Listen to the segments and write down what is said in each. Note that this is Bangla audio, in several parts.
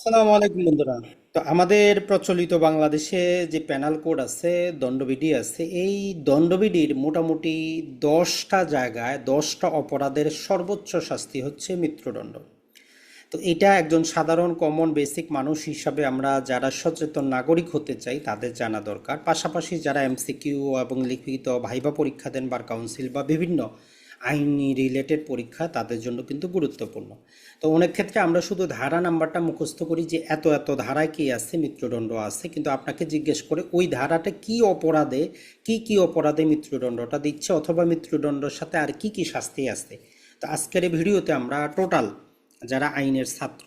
আসসালামু আলাইকুম বন্ধুরা। তো আমাদের প্রচলিত বাংলাদেশে যে প্যানাল কোড আছে, দণ্ডবিধি আছে, এই দণ্ডবিধির মোটামুটি দশটা জায়গায় দশটা অপরাধের সর্বোচ্চ শাস্তি হচ্ছে মৃত্যুদণ্ড। তো এটা একজন সাধারণ কমন বেসিক মানুষ হিসাবে আমরা যারা সচেতন নাগরিক হতে চাই, তাদের জানা দরকার। পাশাপাশি যারা এমসিকিউ এবং লিখিত ভাইবা পরীক্ষা দেন বার কাউন্সিল বা বিভিন্ন আইনি রিলেটেড পরীক্ষা তাদের জন্য কিন্তু গুরুত্বপূর্ণ। তো অনেক ক্ষেত্রে আমরা শুধু ধারা নাম্বারটা মুখস্থ করি যে এত এত ধারায় কী আছে মৃত্যুদণ্ড আছে কিন্তু আপনাকে জিজ্ঞেস করে ওই ধারাটা কি অপরাধে, কি কি অপরাধে মৃত্যুদণ্ডটা দিচ্ছে অথবা মৃত্যুদণ্ডের সাথে আর কি কি শাস্তি আছে তো আজকের এই ভিডিওতে আমরা টোটাল যারা আইনের ছাত্র,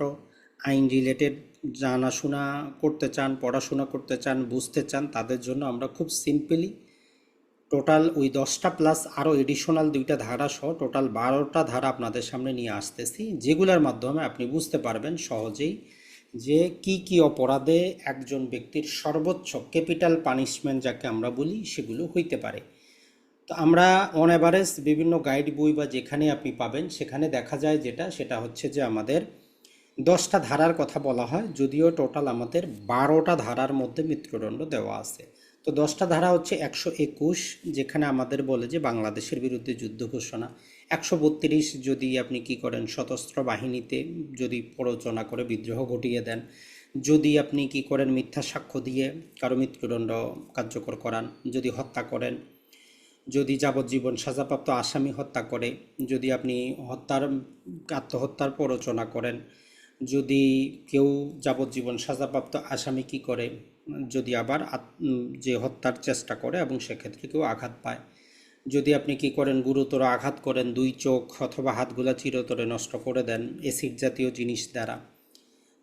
আইন রিলেটেড জানাশোনা করতে চান, পড়াশোনা করতে চান, বুঝতে চান, তাদের জন্য আমরা খুব সিম্পলি টোটাল ওই দশটা প্লাস আরও এডিশনাল দুইটা ধারা সহ টোটাল বারোটা ধারা আপনাদের সামনে নিয়ে আসতেছি, যেগুলোর মাধ্যমে আপনি বুঝতে পারবেন সহজেই যে কি কি অপরাধে একজন ব্যক্তির সর্বোচ্চ ক্যাপিটাল পানিশমেন্ট যাকে আমরা বলি সেগুলো হইতে পারে। তো আমরা অন অ্যাভারেজ বিভিন্ন গাইড বই বা যেখানে আপনি পাবেন, সেখানে দেখা যায় যেটা, সেটা হচ্ছে যে আমাদের দশটা ধারার কথা বলা হয়, যদিও টোটাল আমাদের বারোটা ধারার মধ্যে মৃত্যুদণ্ড দেওয়া আছে। তো দশটা ধারা হচ্ছে একশো একুশ, যেখানে আমাদের বলে যে বাংলাদেশের বিরুদ্ধে যুদ্ধ ঘোষণা। একশো বত্রিশ যদি আপনি কি করেন, সশস্ত্র বাহিনীতে যদি প্ররোচনা করে বিদ্রোহ ঘটিয়ে দেন, যদি আপনি কি করেন, মিথ্যা সাক্ষ্য দিয়ে কারও মৃত্যুদণ্ড কার্যকর করান, যদি হত্যা করেন, যদি যাবজ্জীবন সাজাপ্রাপ্ত আসামি হত্যা করে, যদি আপনি হত্যার, আত্মহত্যার প্ররোচনা করেন, যদি কেউ যাবজ্জীবন সাজাপ্রাপ্ত আসামি কি করে যদি আবার যে হত্যার চেষ্টা করে এবং সেক্ষেত্রে কেউ আঘাত পায়। যদি আপনি কি করেন, গুরুতর আঘাত করেন, দুই চোখ অথবা হাতগুলা চিরতরে নষ্ট করে দেন এসিড জাতীয় জিনিস দ্বারা।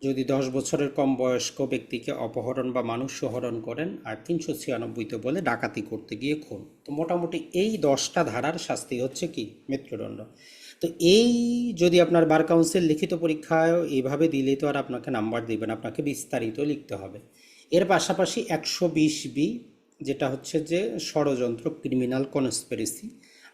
যদি দশ বছরের কম বয়স্ক ব্যক্তিকে অপহরণ বা মানুষ হরণ করেন, আর তিনশো ছিয়ানব্বইতে বলে ডাকাতি করতে গিয়ে খুন। তো মোটামুটি এই দশটা ধারার শাস্তি হচ্ছে কি? মৃত্যুদণ্ড। তো এই যদি আপনার বার কাউন্সিল লিখিত পরীক্ষায় এইভাবে দিলে তো আর আপনাকে নাম্বার দিবেন আপনাকে বিস্তারিত লিখতে হবে। এর পাশাপাশি একশো বিশ বি, যেটা হচ্ছে যে ষড়যন্ত্র ক্রিমিনাল কনস্পিরেসি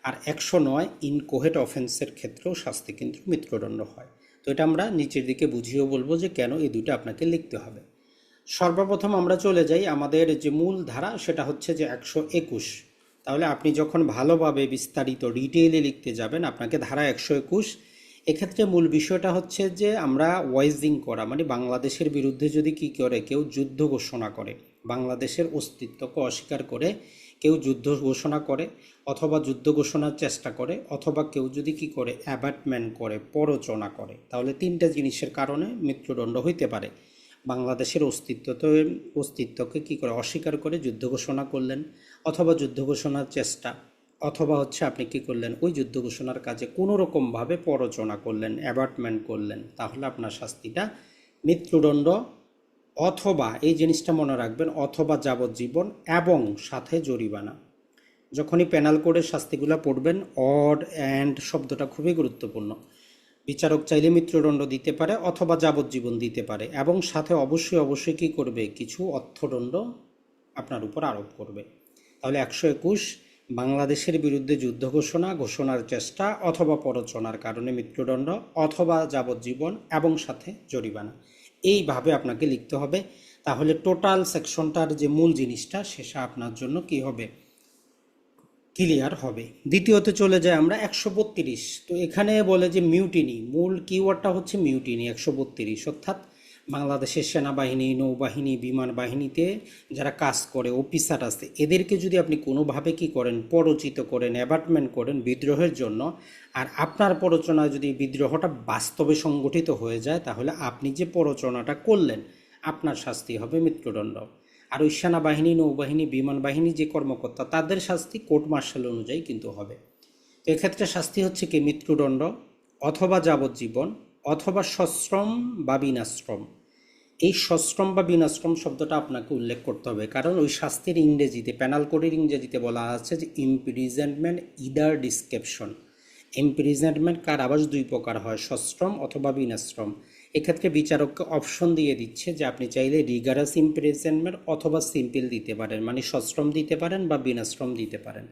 আর একশো নয় ইনকোহেট অফেন্সের ক্ষেত্রেও শাস্তি কিন্তু মৃত্যুদণ্ড হয়। তো এটা আমরা নিচের দিকে বুঝিয়েও বলব যে কেন এই দুটো আপনাকে লিখতে হবে। সর্বপ্রথম আমরা চলে যাই আমাদের যে মূল ধারা, সেটা হচ্ছে যে একশো একুশ। তাহলে আপনি যখন ভালোভাবে বিস্তারিত ডিটেইলে লিখতে যাবেন, আপনাকে ধারা একশো একুশ এক্ষেত্রে মূল বিষয়টা হচ্ছে যে আমরা ওয়াইজিং করা মানে বাংলাদেশের বিরুদ্ধে যদি কি করে কেউ যুদ্ধ ঘোষণা করে, বাংলাদেশের অস্তিত্বকে অস্বীকার করে কেউ যুদ্ধ ঘোষণা করে অথবা যুদ্ধ ঘোষণার চেষ্টা করে অথবা কেউ যদি কি করে অ্যাবাটমেন্ট করে, প্ররোচনা করে, তাহলে তিনটা জিনিসের কারণে মৃত্যুদণ্ড হইতে পারে। বাংলাদেশের অস্তিত্ব তো অস্তিত্বকে কী করে অস্বীকার করে যুদ্ধ ঘোষণা করলেন অথবা যুদ্ধ ঘোষণার চেষ্টা অথবা হচ্ছে আপনি কি করলেন? ওই যুদ্ধ ঘোষণার কাজে কোনো রকমভাবে প্ররোচনা করলেন অ্যাবার্টমেন্ট করলেন, তাহলে আপনার শাস্তিটা মৃত্যুদণ্ড অথবা এই জিনিসটা মনে রাখবেন, অথবা যাবজ্জীবন এবং সাথে জরিমানা। যখনই পেনাল কোডের শাস্তিগুলো পড়বেন অড অ্যান্ড শব্দটা খুবই গুরুত্বপূর্ণ। বিচারক চাইলে মৃত্যুদণ্ড দিতে পারে অথবা যাবজ্জীবন দিতে পারে এবং সাথে অবশ্যই অবশ্যই কী করবে? কিছু অর্থদণ্ড আপনার উপর আরোপ করবে। তাহলে একশো একুশ বাংলাদেশের বিরুদ্ধে যুদ্ধ ঘোষণা, ঘোষণার চেষ্টা অথবা প্ররোচনার কারণে মৃত্যুদণ্ড অথবা যাবজ্জীবন এবং সাথে জরিমানা। এইভাবে আপনাকে লিখতে হবে। তাহলে টোটাল সেকশনটার যে মূল জিনিসটা, সেটা আপনার জন্য কি হবে? ক্লিয়ার হবে। দ্বিতীয়তে চলে যায় আমরা একশো বত্রিশ। তো এখানে বলে যে মিউটিনি, মূল কিওয়ার্ডটা হচ্ছে মিউটিনি, একশো বত্রিশ। অর্থাৎ বাংলাদেশের সেনাবাহিনী, নৌবাহিনী, বিমান বাহিনীতে যারা কাজ করে, অফিসার আছে, এদেরকে যদি আপনি কোনোভাবে কি করেন পরচিত করেন অ্যাবার্টমেন্ট করেন বিদ্রোহের জন্য, আর আপনার প্ররোচনায় যদি বিদ্রোহটা বাস্তবে সংগঠিত হয়ে যায়, তাহলে আপনি যে প্ররোচনাটা করলেন, আপনার শাস্তি হবে মৃত্যুদণ্ড। আর ওই সেনাবাহিনী, নৌবাহিনী, বিমান বাহিনী যে কর্মকর্তা, তাদের শাস্তি কোর্ট মার্শাল অনুযায়ী কিন্তু হবে। তো এক্ষেত্রে শাস্তি হচ্ছে কি? মৃত্যুদণ্ড, অথবা যাবজ্জীবন অথবা সশ্রম বা বিনাশ্রম। এই সশ্রম বা বিনাশ্রম শব্দটা আপনাকে উল্লেখ করতে হবে। কারণ ওই শাস্তির ইংরেজিতে প্যানাল কোডের ইংরেজিতে বলা আছে যে ইমপ্রিজেন্টমেন্ট ইদার ডিসক্রিপশন ইমপ্রিজেন্টমেন্ট কার আবাস দুই প্রকার হয়, সশ্রম অথবা বিনাশ্রম। এক্ষেত্রে বিচারককে অপশন দিয়ে দিচ্ছে যে আপনি চাইলে রিগারাস ইমপ্রিজেন্টমেন্ট অথবা সিম্পল দিতে পারেন মানে সশ্রম দিতে পারেন বা বিনাশ্রম দিতে পারেন।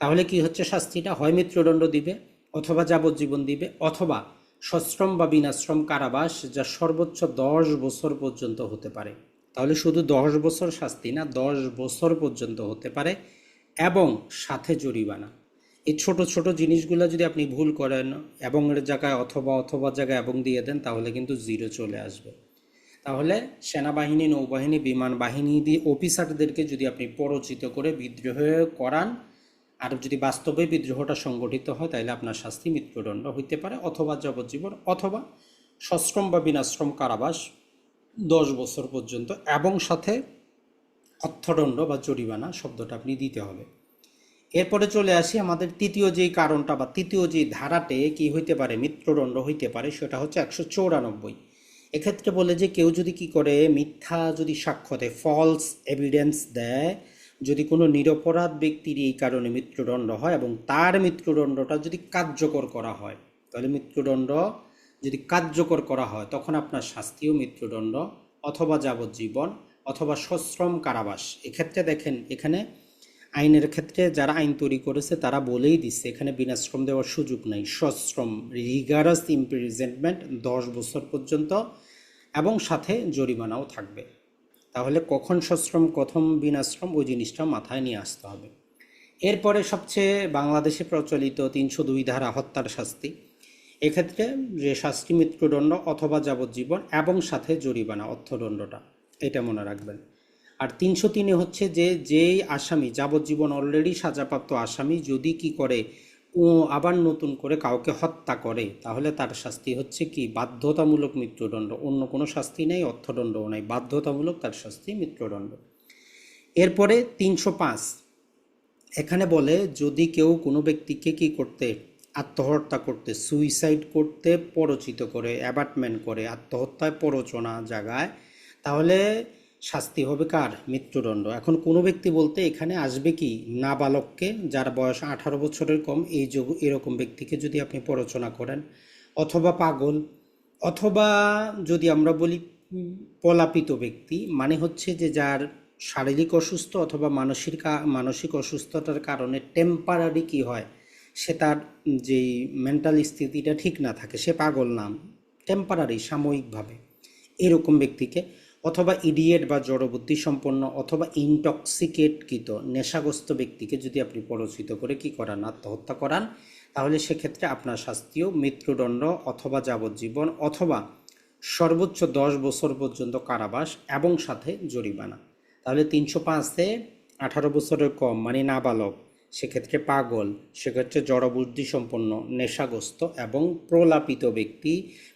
তাহলে কি হচ্ছে শাস্তিটা? হয় মৃত্যুদণ্ড দিবে, অথবা যাবজ্জীবন দিবে, অথবা সশ্রম বা বিনাশ্রম কারাবাস যা সর্বোচ্চ দশ বছর পর্যন্ত হতে পারে। তাহলে শুধু দশ বছর শাস্তি না, দশ বছর পর্যন্ত হতে পারে এবং সাথে জরিমানা। এই ছোট ছোট জিনিসগুলো যদি আপনি ভুল করেন এবং এর জায়গায় অথবা অথবা জায়গায় এবং দিয়ে দেন, তাহলে কিন্তু জিরো চলে আসবে। তাহলে সেনাবাহিনী, নৌবাহিনী, বিমান বাহিনী দিয়ে অফিসারদেরকে যদি আপনি পরচিত করে বিদ্রোহ করান আর যদি বাস্তবে বিদ্রোহটা সংগঠিত হয় তাহলে আপনার শাস্তি মৃত্যুদণ্ড হইতে পারে অথবা যাবজ্জীবন অথবা সশ্রম বা বিনাশ্রম কারাবাস দশ বছর পর্যন্ত এবং সাথে অর্থদণ্ড বা জরিমানা শব্দটা আপনি দিতে হবে। এরপরে চলে আসি আমাদের তৃতীয় যেই কারণটা বা তৃতীয় যেই ধারাতে কি হইতে পারে, মৃত্যুদণ্ড হইতে পারে, সেটা হচ্ছে একশো চৌরানব্বই। এক্ষেত্রে বলে যে কেউ যদি কি করে মিথ্যা যদি সাক্ষ্য দেয় ফলস এভিডেন্স দেয় যদি কোনো নিরপরাধ ব্যক্তির এই কারণে মৃত্যুদণ্ড হয় এবং তার মৃত্যুদণ্ডটা যদি কার্যকর করা হয়, তাহলে মৃত্যুদণ্ড যদি কার্যকর করা হয়, তখন আপনার শাস্তিও মৃত্যুদণ্ড অথবা যাবজ্জীবন অথবা সশ্রম কারাবাস। এক্ষেত্রে দেখেন, এখানে আইনের ক্ষেত্রে যারা আইন তৈরি করেছে, তারা বলেই দিচ্ছে, এখানে বিনাশ্রম দেওয়ার সুযোগ নাই। সশ্রম রিগারাস ইমপ্রিজেন্টমেন্ট দশ বছর পর্যন্ত এবং সাথে জরিমানাও থাকবে। তাহলে কখন সশ্রম, কখন বিনাশ্রম, ওই জিনিসটা মাথায় নিয়ে আসতে হবে। এরপরে সবচেয়ে বাংলাদেশে প্রচলিত তিনশো দুই ধারা হত্যার শাস্তি। এক্ষেত্রে যে শাস্তি, মৃত্যুদণ্ড অথবা যাবজ্জীবন এবং সাথে জরিমানা, অর্থদণ্ডটা, এটা মনে রাখবেন। আর তিনশো তিনে হচ্ছে যে, যেই আসামি, যাবজ্জীবন অলরেডি সাজাপ্রাপ্ত আসামি, যদি কি করে আবার নতুন করে কাউকে হত্যা করে, তাহলে তার শাস্তি হচ্ছে কি? বাধ্যতামূলক মৃত্যুদণ্ড। অন্য কোনো শাস্তি নেই, অর্থদণ্ডও নাই। বাধ্যতামূলক তার শাস্তি, মৃত্যুদণ্ড। এরপরে তিনশো পাঁচ। এখানে বলে, যদি কেউ কোনো ব্যক্তিকে কি করতে, আত্মহত্যা করতে, সুইসাইড করতে পরচিত করে, অ্যাবার্টমেন্ট করে, আত্মহত্যায় প্ররোচনা জায়গায় তাহলে শাস্তি হবে কার? মৃত্যুদণ্ড। এখন কোনো ব্যক্তি বলতে এখানে আসবে কি নাবালককে, যার বয়স আঠারো বছরের কম, এই যোগ এরকম ব্যক্তিকে যদি আপনি প্ররোচনা করেন। অথবা পাগল, অথবা যদি আমরা বলি পলাপিত ব্যক্তি মানে হচ্ছে যে যার শারীরিক অসুস্থ অথবা মানসিক মানসিক অসুস্থতার কারণে টেম্পারারি কি হয়, সে তার যেই মেন্টাল স্থিতিটা ঠিক না থাকে, সে পাগল নাম টেম্পারারি সাময়িকভাবে। এরকম ব্যক্তিকে অথবা ইডিয়েট বা জড়বুদ্ধি সম্পন্ন অথবা ইনটক্সিকেটকৃত নেশাগ্রস্ত ব্যক্তিকে যদি আপনি পরচিত করে কি করান, আত্মহত্যা করান, তাহলে সেক্ষেত্রে আপনার শাস্তিও মৃত্যুদণ্ড অথবা যাবজ্জীবন অথবা সর্বোচ্চ দশ বছর পর্যন্ত কারাবাস এবং সাথে জরিমানা। তাহলে তিনশো পাঁচে আঠারো বছরের কম মানে নাবালক, সেক্ষেত্রে পাগল, সেক্ষেত্রে জড়বুদ্ধি সম্পন্ন, নেশাগ্রস্ত এবং প্রলাপিত ব্যক্তি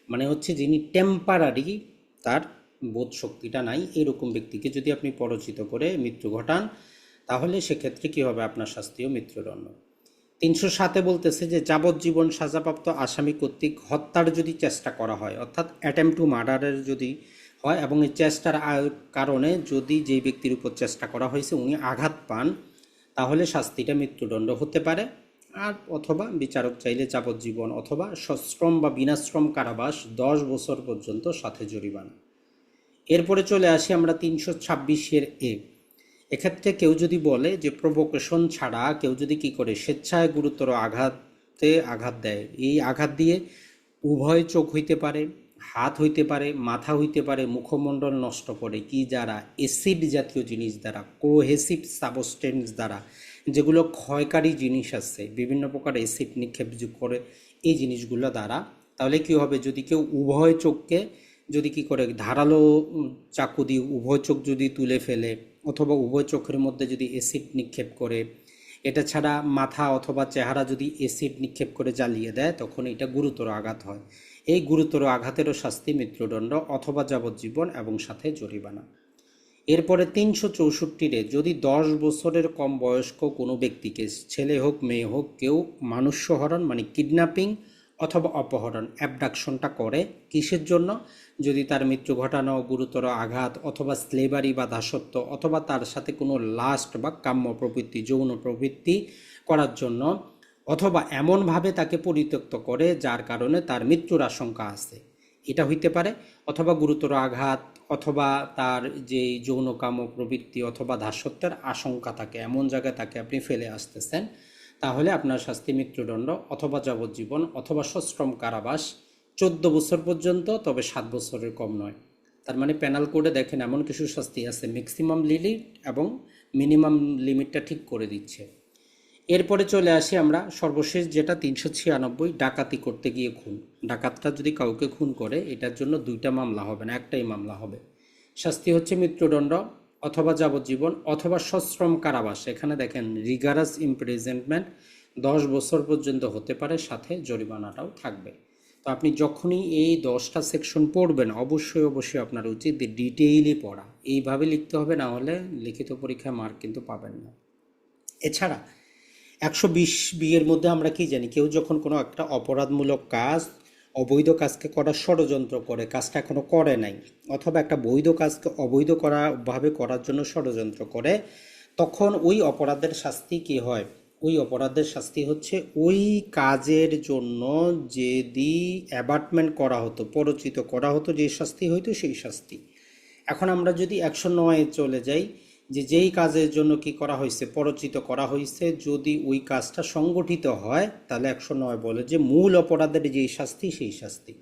মানে হচ্ছে যিনি টেম্পারারি তার বোধ শক্তিটা নাই, এরকম ব্যক্তিকে যদি আপনি পরচিত করে মৃত্যু ঘটান, তাহলে সেক্ষেত্রে কী হবে আপনার শাস্তিও মৃত্যুদণ্ড তিনশো সাতে বলতেছে যে যাবজ্জীবন সাজাপ্রাপ্ত আসামি কর্তৃক হত্যার যদি চেষ্টা করা হয়, অর্থাৎ অ্যাটেম্প টু মার্ডারের যদি হয় এবং এই চেষ্টার কারণে যদি যেই ব্যক্তির উপর চেষ্টা করা হয়েছে উনি আঘাত পান, তাহলে শাস্তিটা মৃত্যুদণ্ড হতে পারে। আর অথবা বিচারক চাইলে যাবজ্জীবন অথবা সশ্রম বা বিনাশ্রম কারাবাস দশ বছর পর্যন্ত সাথে জরিমানা। এরপরে চলে আসি আমরা তিনশো ছাব্বিশের এ। এক্ষেত্রে কেউ যদি বলে যে প্রভোকেশন ছাড়া কেউ যদি কি করে স্বেচ্ছায় গুরুতর আঘাতে আঘাত দেয়, এই আঘাত দিয়ে উভয় চোখ হইতে পারে, হাত হইতে পারে, মাথা হইতে পারে, মুখমণ্ডল নষ্ট করে, কি যারা এসিড জাতীয় জিনিস দ্বারা কোহেসিভ সাবস্টেন্স দ্বারা, যেগুলো ক্ষয়কারী জিনিস আছে, বিভিন্ন প্রকার এসিড নিক্ষেপ করে এই জিনিসগুলো দ্বারা, তাহলে কি হবে? যদি কেউ উভয় চোখকে যদি কি করে ধারালো চাকু দিয়ে উভয় চোখ যদি তুলে ফেলে অথবা উভয় চোখের মধ্যে যদি অ্যাসিড নিক্ষেপ করে, এটা ছাড়া মাথা অথবা চেহারা যদি অ্যাসিড নিক্ষেপ করে জ্বালিয়ে দেয়, তখন এটা গুরুতর আঘাত হয়। এই গুরুতর আঘাতেরও শাস্তি মৃত্যুদণ্ড অথবা যাবজ্জীবন এবং সাথে জরিমানা। এরপরে তিনশো চৌষট্টিরে যদি দশ বছরের কম বয়স্ক কোনো ব্যক্তিকে, ছেলে হোক, মেয়ে হোক, কেউ মানুষ্যহরণ মানে কিডন্যাপিং অথবা অপহরণ অ্যাবডাকশনটা করে কিসের জন্য? যদি তার মৃত্যু ঘটানো, গুরুতর আঘাত অথবা স্লেভারি বা দাসত্ব অথবা তার সাথে কোনো লাস্ট বা কাম্য প্রবৃত্তি, যৌন প্রবৃত্তি করার জন্য অথবা এমনভাবে তাকে পরিত্যক্ত করে যার কারণে তার মৃত্যুর আশঙ্কা আছে। এটা হইতে পারে অথবা গুরুতর আঘাত অথবা তার যে যৌনকাম প্রবৃত্তি অথবা দাসত্বের আশঙ্কা থাকে, এমন জায়গায় তাকে আপনি ফেলে আসতেছেন। তাহলে আপনার শাস্তি মৃত্যুদণ্ড অথবা যাবজ্জীবন অথবা সশ্রম কারাবাস চোদ্দ বছর পর্যন্ত, তবে সাত বছরের কম নয়। তার মানে প্যানাল কোডে দেখেন এমন কিছু শাস্তি আছে ম্যাক্সিমাম লিমিট এবং মিনিমাম লিমিটটা ঠিক করে দিচ্ছে। এরপরে চলে আসি আমরা, সর্বশেষ যেটা তিনশো ছিয়ানব্বই, ডাকাতি করতে গিয়ে খুন। ডাকাতটা যদি কাউকে খুন করে, এটার জন্য দুইটা মামলা হবে না, একটাই মামলা হবে। শাস্তি হচ্ছে মৃত্যুদণ্ড অথবা যাবজ্জীবন অথবা সশ্রম কারাবাস। এখানে দেখেন রিগারাস ইমপ্রিজনমেন্ট দশ বছর পর্যন্ত হতে পারে, সাথে জরিমানাটাও থাকবে। তো আপনি যখনই এই দশটা সেকশন পড়বেন, অবশ্যই অবশ্যই আপনার উচিত ডিটেইলি পড়া। এইভাবে লিখতে হবে, না হলে লিখিত পরীক্ষায় মার্ক কিন্তু পাবেন না। এছাড়া, একশো বিশ বিয়ের মধ্যে আমরা কি জানি, কেউ যখন কোনো একটা অপরাধমূলক কাজ অবৈধ কাজকে করার ষড়যন্ত্র করে, কাজটা এখনও করে নাই, অথবা একটা বৈধ কাজকে অবৈধ করাভাবে করার জন্য ষড়যন্ত্র করে, তখন ওই অপরাধের শাস্তি কি হয়? ওই অপরাধের শাস্তি হচ্ছে ওই কাজের জন্য যদি অ্যাবার্টমেন্ট করা হতো, পরচিত করা হতো, যে শাস্তি হইতো সেই শাস্তি। এখন আমরা যদি একশো নয়ে চলে যাই যে যেই কাজের জন্য কি করা হয়েছে, পরচিত করা হয়েছে, যদি ওই কাজটা সংগঠিত হয়, তাহলে একশো নয় বলে যে মূল অপরাধের যেই শাস্তি, সেই শাস্তি।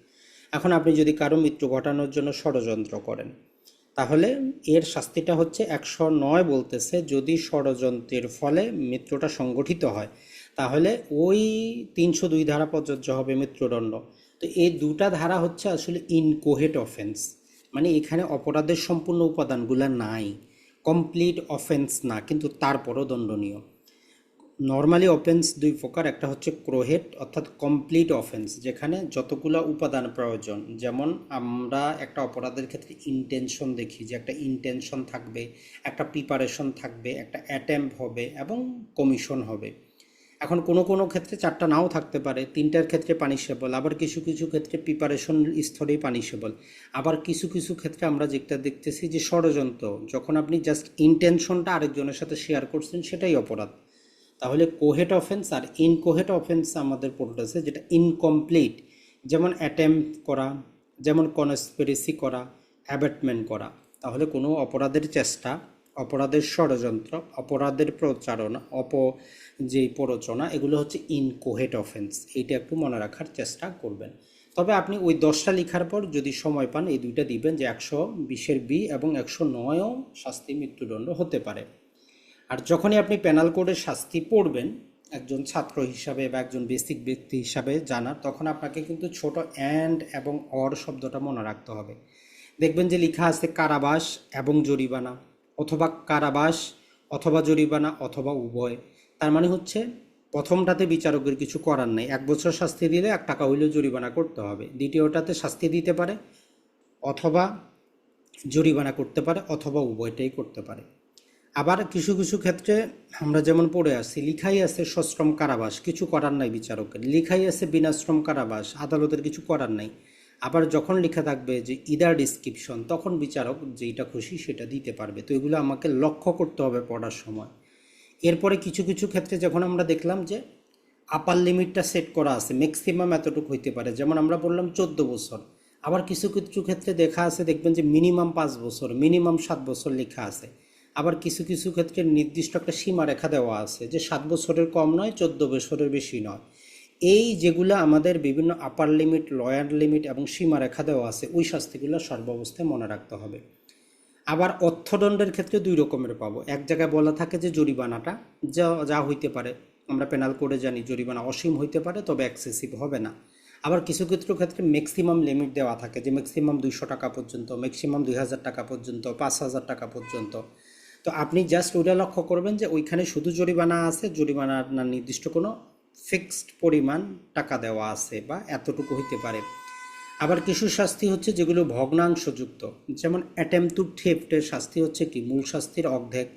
এখন আপনি যদি কারও মৃত্যু ঘটানোর জন্য ষড়যন্ত্র করেন, তাহলে এর শাস্তিটা হচ্ছে একশো নয় বলতেছে, যদি ষড়যন্ত্রের ফলে মৃত্যুটা সংগঠিত হয়, তাহলে ওই তিনশো দুই ধারা প্রযোজ্য হবে মৃত্যুদণ্ড। তো এই দুটা ধারা হচ্ছে আসলে ইনকোহেট অফেন্স মানে এখানে অপরাধের সম্পূর্ণ উপাদানগুলো নাই। কমপ্লিট অফেন্স না, কিন্তু তারপরও দণ্ডনীয়। নর্মালি অফেন্স দুই প্রকার, একটা হচ্ছে ক্রোহেট অর্থাৎ কমপ্লিট অফেন্স যেখানে যতগুলো উপাদান প্রয়োজন। যেমন আমরা একটা অপরাধের ক্ষেত্রে ইন্টেনশন দেখি যে একটা ইন্টেনশন থাকবে, একটা প্রিপারেশন থাকবে, একটা অ্যাটেম্প হবে এবং কমিশন হবে। এখন কোনো কোনো ক্ষেত্রে চারটা নাও থাকতে পারে। তিনটার ক্ষেত্রে পানিশেবল আবার কিছু কিছু ক্ষেত্রে প্রিপারেশন স্তরেই পানিশেবল আবার কিছু কিছু ক্ষেত্রে আমরা যেটা দেখতেছি যে ষড়যন্ত্র, যখন আপনি জাস্ট ইন্টেনশনটা আরেকজনের সাথে শেয়ার করছেন সেটাই অপরাধ। তাহলে কোহেট অফেন্স আর ইনকোহেট অফেন্স আমাদের পড়তেছে যেটা ইনকমপ্লিট যেমন অ্যাটেম্প করা, যেমন কনস্পিরেসি করা অ্যাবেটমেন্ট করা। তাহলে কোনো অপরাধের চেষ্টা অপরাধের ষড়যন্ত্র, অপরাধের প্রচারণা, অপ যে প্ররোচনা, এগুলো হচ্ছে ইনকোহেট অফেন্স এইটা একটু মনে রাখার চেষ্টা করবেন। তবে আপনি ওই দশটা লেখার পর যদি সময় পান, এই দুইটা দিবেন যে একশো বিশের বি এবং একশো নয়ও শাস্তি মৃত্যুদণ্ড হতে পারে। আর যখনই আপনি প্যানাল কোডের শাস্তি পড়বেন, একজন ছাত্র হিসাবে বা একজন বেসিক ব্যক্তি হিসাবে জানার, তখন আপনাকে কিন্তু ছোট অ্যান্ড এবং অর শব্দটা মনে রাখতে হবে। দেখবেন যে লেখা আছে কারাবাস এবং জরিমানা। অথবা কারাবাস, অথবা জরিমানা, অথবা উভয়। তার মানে হচ্ছে, প্রথমটাতে বিচারকের কিছু করার নেই। এক বছর শাস্তি দিলে এক টাকা হইলেও জরিমানা করতে হবে। দ্বিতীয়টাতে শাস্তি দিতে পারে, অথবা জরিমানা করতে পারে, অথবা উভয়টাই করতে পারে। আবার কিছু কিছু ক্ষেত্রে আমরা যেমন পড়ে আসছি লিখাই আছে সশ্রম কারাবাস, কিছু করার নাই বিচারকের। লিখাই আছে বিনাশ্রম কারাবাস, আদালতের কিছু করার নাই। আবার যখন লেখা থাকবে যে ইদার ডিসক্রিপশন তখন বিচারক যেটা খুশি সেটা দিতে পারবে। তো এগুলো আমাকে লক্ষ্য করতে হবে পড়ার সময়। এরপরে কিছু কিছু ক্ষেত্রে যখন আমরা দেখলাম যে আপার লিমিটটা সেট করা আছে ম্যাক্সিমাম এতটুকু হইতে পারে, যেমন আমরা বললাম চোদ্দ বছর। আবার কিছু কিছু ক্ষেত্রে দেখা আছে, দেখবেন যে মিনিমাম পাঁচ বছর মিনিমাম সাত বছর লেখা আছে। আবার কিছু কিছু ক্ষেত্রে নির্দিষ্ট একটা সীমারেখা দেওয়া আছে যে সাত বছরের কম নয়, চোদ্দ বছরের বেশি নয়। এই যেগুলো আমাদের বিভিন্ন আপার লিমিট লয়ার লিমিট এবং সীমারেখা দেওয়া আছে, ওই শাস্তিগুলো সর্বাবস্থায় মনে রাখতে হবে। আবার অর্থদণ্ডের ক্ষেত্রে দুই রকমের পাবো। এক জায়গায় বলা থাকে যে জরিমানাটা, যা যা হইতে পারে। আমরা পেনাল কোডে জানি জরিমানা অসীম হইতে পারে, তবে এক্সেসিভ হবে না। আবার কিছু কিছু ক্ষেত্রে ম্যাক্সিমাম লিমিট দেওয়া থাকে যে ম্যাক্সিমাম দুইশো টাকা পর্যন্ত ম্যাক্সিমাম দুই হাজার টাকা পর্যন্ত, পাঁচ হাজার টাকা পর্যন্ত। তো আপনি জাস্ট ওইটা লক্ষ্য করবেন যে ওইখানে শুধু জরিমানা আছে, জরিমানার না নির্দিষ্ট কোনো ফিক্সড পরিমাণ টাকা দেওয়া আছে বা এতটুকু হইতে পারে। আবার কিছু শাস্তি হচ্ছে যেগুলো ভগ্নাংশযুক্ত। যেমন অ্যাটেম্প টু থেফটের শাস্তি হচ্ছে কি? মূল শাস্তির অর্ধেক।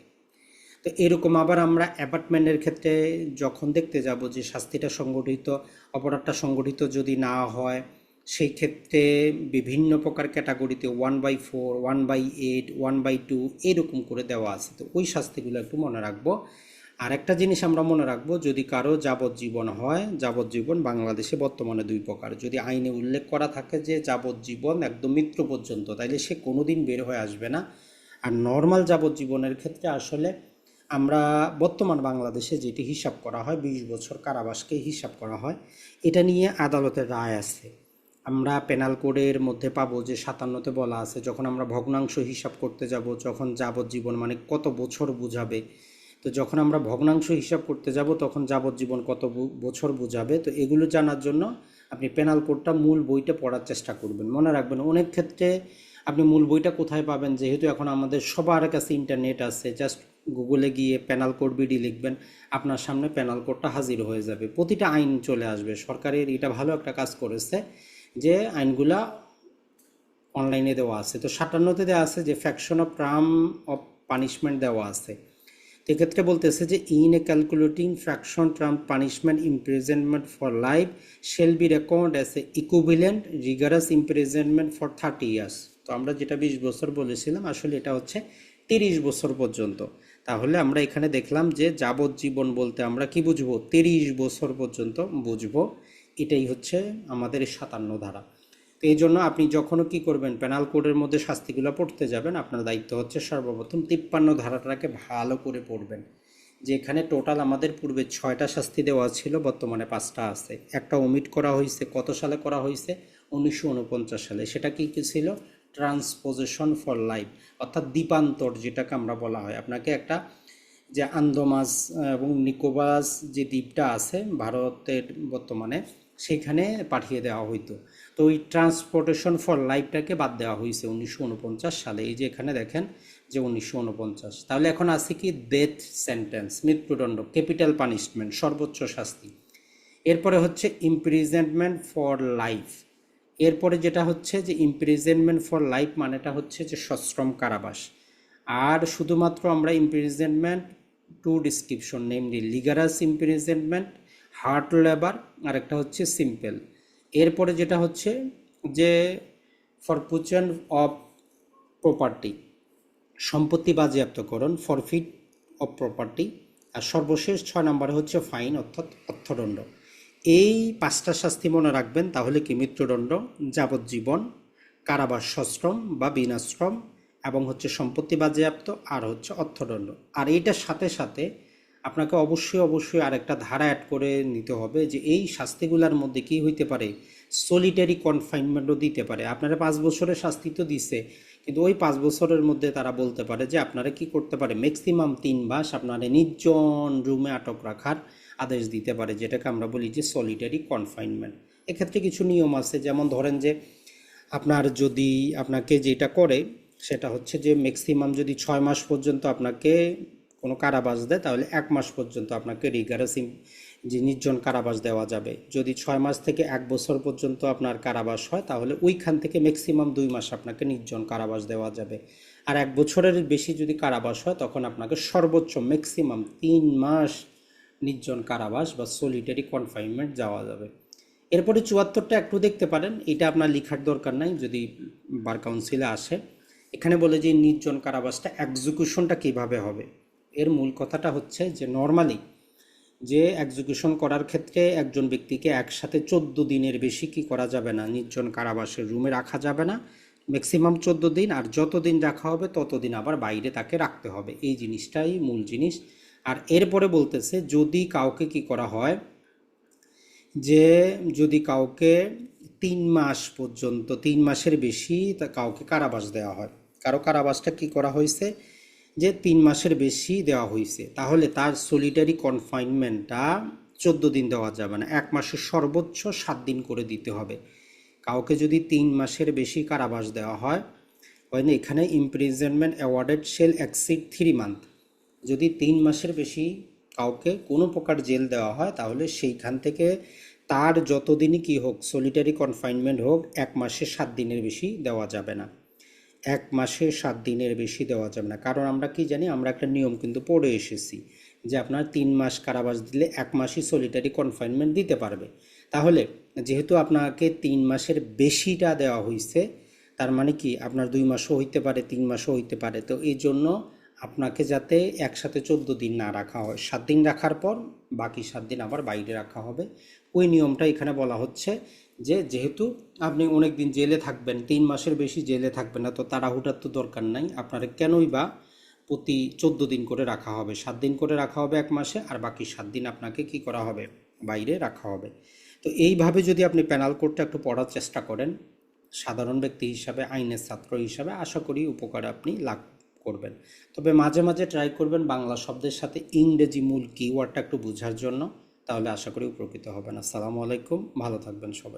তো এরকম আবার আমরা অ্যাপার্টমেন্টের ক্ষেত্রে যখন দেখতে যাব যে শাস্তিটা সংগঠিত, অপরাধটা সংগঠিত যদি না হয়, সেই ক্ষেত্রে বিভিন্ন প্রকার ক্যাটাগরিতে one by four one by eight one by two এরকম করে দেওয়া আছে। তো ওই শাস্তিগুলো একটু মনে রাখব। আর একটা জিনিস আমরা মনে রাখব, যদি কারও যাবজ্জীবন হয়, যাবজ্জীবন বাংলাদেশে বর্তমানে দুই প্রকার। যদি আইনে উল্লেখ করা থাকে যে যাবজ্জীবন একদম মৃত্যু পর্যন্ত, তাইলে সে কোনোদিন বের হয়ে আসবে না। আর নর্মাল যাবজ্জীবনের ক্ষেত্রে আসলে আমরা বর্তমান বাংলাদেশে যেটি হিসাব করা হয়, বিশ বছর কারাবাসকে হিসাব করা হয়, এটা নিয়ে আদালতের রায় আছে। আমরা পেনাল কোডের মধ্যে পাবো যে সাতান্নতে বলা আছে, যখন আমরা ভগ্নাংশ হিসাব করতে যাব যখন যাবজ্জীবন মানে কত বছর বুঝাবে। তো যখন আমরা ভগ্নাংশ হিসাব করতে যাব, তখন যাবজ্জীবন কত বছর বুঝাবে। তো এগুলো জানার জন্য আপনি পেনাল কোডটা মূল বইটা পড়ার চেষ্টা করবেন। মনে রাখবেন, অনেক ক্ষেত্রে আপনি মূল বইটা কোথায় পাবেন? যেহেতু এখন আমাদের সবার কাছে ইন্টারনেট আছে জাস্ট গুগলে গিয়ে প্যানাল কোড বিডি লিখবেন, আপনার সামনে পেনাল কোডটা হাজির হয়ে যাবে। প্রতিটা আইন চলে আসবে। সরকারের এটা ভালো একটা কাজ করেছে যে আইনগুলা অনলাইনে দেওয়া আছে। তো সাতান্নতে দেওয়া আছে যে fraction of term of punishment দেওয়া আছে। তো এক্ষেত্রে বলতেছে যে in a calculating fraction term punishment imprisonment for life shall be record as a equivalent rigorous imprisonment for thirty years তো আমরা যেটা বিশ বছর বলেছিলাম, আসলে এটা হচ্ছে তিরিশ বছর পর্যন্ত। তাহলে আমরা এখানে দেখলাম যে, যাবজ্জীবন বলতে আমরা কি বুঝব? তিরিশ বছর পর্যন্ত বুঝব। এটাই হচ্ছে আমাদের সাতান্ন ধারা। তো এই জন্য আপনি যখনও কি করবেন পেনাল কোডের মধ্যে শাস্তিগুলো পড়তে যাবেন, আপনার দায়িত্ব হচ্ছে সর্বপ্রথম তিপ্পান্ন ধারাটাকে ভালো করে পড়বেন। যে এখানে টোটাল আমাদের পূর্বে ছয়টা শাস্তি দেওয়া ছিল, বর্তমানে পাঁচটা আছে। একটা ওমিট করা হয়েছে, কত সালে করা হয়েছে? উনিশশো উনপঞ্চাশ সালে। সেটা কি, কী ছিল? ট্রান্সপোজিশন ফর লাইফ অর্থাৎ দ্বীপান্তর যেটাকে আমরা বলা হয়। আপনাকে একটা যে আন্দামাজ এবং নিকোবাস যে দ্বীপটা আছে ভারতের বর্তমানে, সেখানে পাঠিয়ে দেওয়া হইতো। তো ওই ট্রান্সপোর্টেশন ফর লাইফটাকে বাদ দেওয়া হয়েছে উনিশশো উনপঞ্চাশ সালে। এই যে এখানে দেখেন যে উনিশশো উনপঞ্চাশ। তাহলে এখন আছে কি ডেথ সেন্টেন্স মৃত্যুদণ্ড ক্যাপিটাল পানিশমেন্ট সর্বোচ্চ শাস্তি। এরপরে হচ্ছে ইমপ্রিজনমেন্ট ফর লাইফ এরপরে যেটা হচ্ছে যে ইমপ্রিজনমেন্ট ফর লাইফ মানেটা হচ্ছে যে সশ্রম কারাবাস। আর শুধুমাত্র আমরা imprisonment to description namely rigorous imprisonment hard labour আর একটা হচ্ছে সিম্পল এরপরে যেটা হচ্ছে যে ফরপুচন অফ প্রপার্টি সম্পত্তি বাজেয়াপ্তকরণ ফরফিট অফ প্রপার্টি আর সর্বশেষ ছয় নম্বরে হচ্ছে ফাইন অর্থাৎ অর্থদণ্ড। এই পাঁচটা শাস্তি মনে রাখবেন, তাহলে কি মৃত্যুদণ্ড, যাবজ্জীবন, কারাবাস সশ্রম বা বিনাশ্রম এবং হচ্ছে সম্পত্তি বাজেয়াপ্ত আর হচ্ছে অর্থদণ্ড। আর এইটার সাথে সাথে আপনাকে অবশ্যই অবশ্যই আরেকটা ধারা অ্যাড করে নিতে হবে যে এই শাস্তিগুলোর মধ্যে কি হইতে পারে? সলিটারি কনফাইনমেন্টও দিতে পারে। আপনারা পাঁচ বছরের শাস্তি তো দিছে, কিন্তু ওই পাঁচ বছরের মধ্যে তারা বলতে পারে যে আপনারা কি করতে পারে? ম্যাক্সিমাম তিন মাস আপনারা নির্জন রুমে আটক রাখার আদেশ দিতে পারে, যেটাকে আমরা বলি যে সলিটারি কনফাইনমেন্ট এক্ষেত্রে কিছু নিয়ম আছে, যেমন ধরেন যে আপনার যদি আপনাকে যেটা করে সেটা হচ্ছে যে ম্যাক্সিমাম যদি ছয় মাস পর্যন্ত আপনাকে কোনো কারাবাস দেয়, তাহলে এক মাস পর্যন্ত আপনাকে রিগারাস যে নির্জন কারাবাস দেওয়া যাবে। যদি ছয় মাস থেকে এক বছর পর্যন্ত আপনার কারাবাস হয়, তাহলে ওইখান থেকে ম্যাক্সিমাম দুই মাস আপনাকে নির্জন কারাবাস দেওয়া যাবে। আর এক বছরের বেশি যদি কারাবাস হয়, তখন আপনাকে সর্বোচ্চ ম্যাক্সিমাম তিন মাস নির্জন কারাবাস বা সলিটারি কনফাইনমেন্ট যাওয়া যাবে। এরপরে চুয়াত্তরটা একটু দেখতে পারেন। এটা আপনার লেখার দরকার নাই, যদি বার কাউন্সিলে আসে। এখানে বলে যে নির্জন কারাবাসটা এক্সিকিউশনটা কীভাবে হবে? এর মূল কথাটা হচ্ছে যে নর্মালি যে এক্সিকিউশন করার ক্ষেত্রে একজন ব্যক্তিকে একসাথে চোদ্দ দিনের বেশি কি করা যাবে না? নির্জন কারাবাসের রুমে রাখা যাবে না। ম্যাক্সিমাম চোদ্দ দিন আর যত দিন রাখা হবে ততদিন আবার বাইরে তাকে রাখতে হবে। এই জিনিসটাই মূল জিনিস। আর এরপরে বলতেছে, যদি কাউকে কি করা হয় যে যদি কাউকে তিন মাস পর্যন্ত, তিন মাসের বেশি তা কাউকে কারাবাস দেওয়া হয়। কারও কারাবাসটা কি করা হয়েছে? যে তিন মাসের বেশি দেওয়া হয়েছে। তাহলে তার সলিটারি কনফাইনমেন্টটা চোদ্দ দিন দেওয়া যাবে না। এক মাসের সর্বোচ্চ সাত দিন করে দিতে হবে। কাউকে যদি তিন মাসের বেশি কারাবাস দেওয়া হয় হয় না, এখানে imprisonment awarded shall exceed three month যদি তিন মাসের বেশি কাউকে কোনো প্রকার জেল দেওয়া হয়, তাহলে সেইখান থেকে তার যতদিনই কি হোক সলিটারি কনফাইনমেন্ট হোক, এক মাসে সাত দিনের বেশি দেওয়া যাবে না। এক মাসে সাত দিনের বেশি দেওয়া যাবে না। কারণ আমরা কি জানি, আমরা একটা নিয়ম কিন্তু পড়ে এসেছি যে আপনার তিন মাস কারাবাস দিলে এক মাসই সলিটারি কনফাইনমেন্ট দিতে পারবে। তাহলে যেহেতু আপনাকে তিন মাসের বেশিটা দেওয়া হয়েছে তার মানে কি আপনার দুই মাসও হইতে পারে, তিন মাসও হইতে পারে। তো এই জন্য আপনাকে যাতে একসাথে চোদ্দ দিন না রাখা হয়। সাত দিন রাখার পর বাকি সাত দিন আবার বাইরে রাখা হবে। ওই নিয়মটা এখানে বলা হচ্ছে যে যেহেতু আপনি অনেক দিন জেলে থাকবেন, তিন মাসের বেশি জেলে থাকবেন না, তো তাড়াহুটার তো দরকার নাই। আপনার কেনই বা প্রতি চোদ্দ দিন করে রাখা হবে? সাত দিন করে রাখা হবে এক মাসে, আর বাকি সাত দিন আপনাকে কি করা হবে? বাইরে রাখা হবে। তো এইভাবে যদি আপনি প্যানাল কোডটা একটু পড়ার চেষ্টা করেন, সাধারণ ব্যক্তি হিসাবে, আইনের ছাত্র হিসাবে, আশা করি উপকার আপনি লাভ করবেন। তবে মাঝে মাঝে ট্রাই করবেন বাংলা শব্দের সাথে ইংরেজি মূল কিওয়ার্ডটা একটু বোঝার জন্য, তাহলে আশা করি উপকৃত হবেন। আসসালামু আলাইকুম, ভালো থাকবেন সবাই।